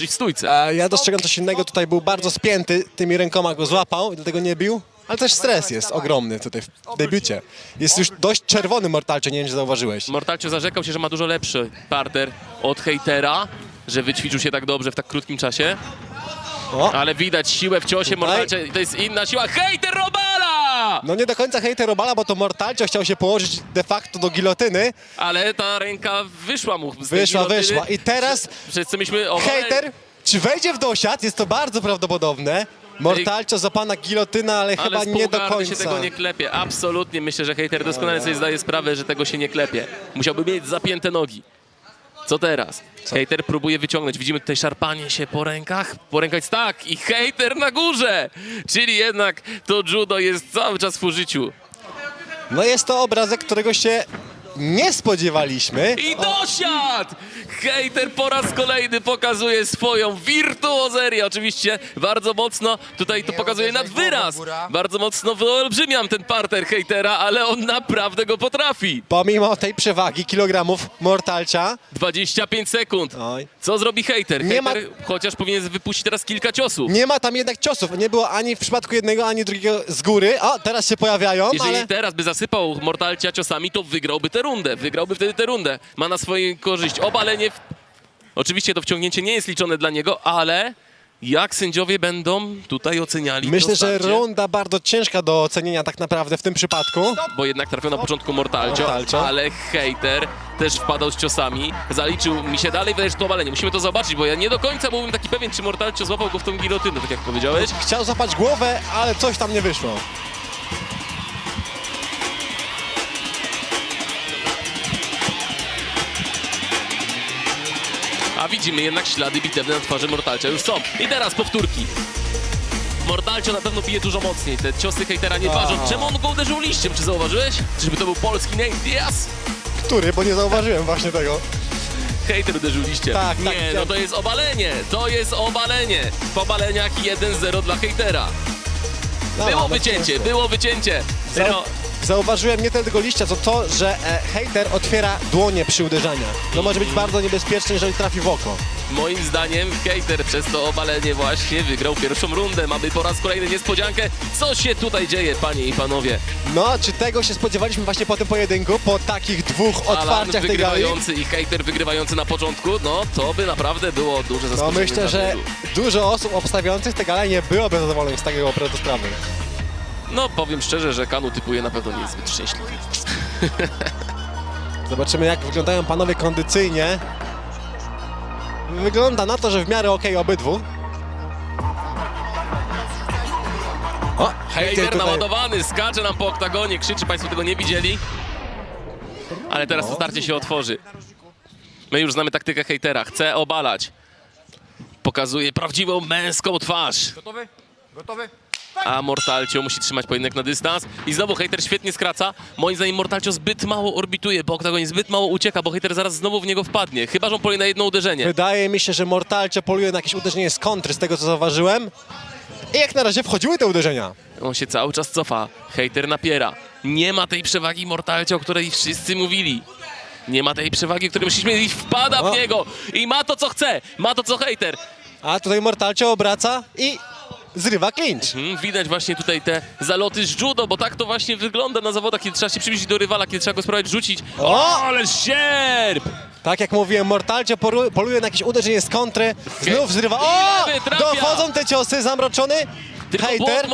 czyli w stójce. A ja dostrzegam coś innego, tutaj był bardzo spięty, tymi rękoma go złapał i dlatego nie bił. Ale też stres jest ogromny tutaj w debiucie. Jest już dość czerwony Mortalcie, nie wiem czy zauważyłeś. Mortalcio zarzekał się, że ma dużo lepszy parter od hejtera, że wyćwiczył się tak dobrze w tak krótkim czasie, O, ale widać siłę w ciosie Tutaj? To jest inna siła. Hejter Robala! no nie do końca hejter Robala, bo to Mortalcio chciał się położyć de facto do gilotyny. Ale ta ręka wyszła mu z tej Wyszła, gilotyny. wyszła. I teraz Przez co myśmy... O, hejter, czy wejdzie w dosiad? Jest to bardzo prawdopodobne. Mortalcio zapana gilotyna, ale, Ale chyba z nie do półgardy końca. się tego nie klepie. Absolutnie myślę, że hejter doskonale sobie zdaje sprawę, że tego się nie klepie. Musiałby mieć zapięte nogi. Co teraz? Hejter próbuje wyciągnąć. Widzimy tutaj szarpanie się po rękach. Po rękach jest tak i hejter na górze. Czyli jednak to judo jest cały czas w użyciu. No jest to obrazek, którego się nie spodziewaliśmy. I dosiad! Hejter po raz kolejny pokazuje swoją wirtuozerię. Oczywiście bardzo mocno tutaj to pokazuje nad wyraz. Bardzo mocno wyolbrzymiam ten parter hejtera, ale on naprawdę go potrafi. Pomimo tej przewagi kilogramów Mortalcia, 25 sekund. Oj. Co zrobi hejter? Nie ma- Hejter chociaż powinien wypuścić teraz kilka ciosów. nie ma tam jednak ciosów. Nie było ani w przypadku jednego, ani drugiego z góry. O, teraz się pojawiają, Jeżeli ale... teraz by zasypał Mortalcia ciosami, to wygrałby tę rundę. Wygrałby wtedy tę rundę. Ma na swojej korzyść obalenie. W... Oczywiście to wciągnięcie nie jest liczone dla niego, ale jak sędziowie będą tutaj oceniali to Myślę, że starcie? runda bardzo ciężka do ocenienia tak naprawdę w tym przypadku. Bo jednak trafił na początku Mortalcio, Mortalcio. ale hejter też wpadał z ciosami. Zaliczył mi się dalej, że to obalenie. Musimy to zobaczyć, bo ja nie do końca byłbym taki pewien, czy Mortalcio złapał go w tą gilotynę, tak jak powiedziałeś. Chciał złapać głowę, ale coś tam nie wyszło. Widzimy jednak ślady bitewne na twarzy Mortalcia już są. I teraz powtórki. Mortalcio na pewno bije dużo mocniej. Te ciosy hejtera nie ważą. Czemu on go uderzył liściem? Czy zauważyłeś? Czyżby to był polski Nate Diaz? Który? Bo nie zauważyłem właśnie tego. Hejter uderzył liściem. Tak, tak, Nie, tak. no to jest obalenie. To jest obalenie. W obaleniach 1-0 dla hejtera. No, Było no, wycięcie, było wycięcie. Zau- No, Zauważyłem nie tylko liścia, co to, że e, hejter otwiera dłonie przy uderzaniach. To może być bardzo niebezpieczne, jeżeli trafi w oko. moim zdaniem hejter przez to obalenie właśnie wygrał pierwszą rundę. Mamy po raz kolejny niespodziankę. Co się tutaj dzieje, panie i panowie? No, czy tego się spodziewaliśmy właśnie po tym pojedynku, po takich dwóch Alan otwarciach tej gali? wygrywający i hejter wygrywający na początku, no to by naprawdę było duże No zaskoczenie. myślę, dla że wielu. dużo osób obstawiających te gale nie byłoby zadowolonych z takiego obrotu sprawy. No powiem szczerze, że Kanu typuje na pewno nie jest zbyt szczęśliwy. Zobaczymy, jak wyglądają panowie kondycyjnie. Wygląda na to, że w miarę okej obydwu. O, Hejter tutaj- naładowany, skacze nam po oktagonie, krzyczy, państwo tego nie widzieli. Ale teraz to starcie się otworzy. My już znamy taktykę hejtera, chce obalać. Pokazuje prawdziwą męską twarz. Gotowy? Gotowy? A Mortalcio musi trzymać pojedynek na dystans. I znowu hejter świetnie skraca. Moim zdaniem Mortalcio zbyt mało orbituje po oktagonie, zbyt mało ucieka, bo hejter zaraz znowu w niego wpadnie. Chyba, że on poluje na jedno uderzenie. Wydaje mi się, że Mortalcio poluje na jakieś uderzenie z kontry, z tego co zauważyłem. I jak na razie wchodziły te uderzenia. On się cały czas cofa. Hejter napiera. Nie ma tej przewagi Mortalcio, o której wszyscy mówili. Nie ma tej przewagi, której musieliśmy mieć i wpada w niego. I ma to, co chce. Ma to, co hejter. A tutaj Mortalcio obraca i zrywa clinch. Mm, Widać właśnie tutaj te zaloty z judo, bo tak to właśnie wygląda na zawodach, kiedy trzeba się przybliżyć do rywala, kiedy trzeba go spróbować rzucić. O! ale sierp! Tak jak mówiłem, Mortalcio poru- poluje na jakieś uderzenie z kontry, znów zrywa. O! lewy trafia. Dochodzą te ciosy, zamroczony Tylko błąd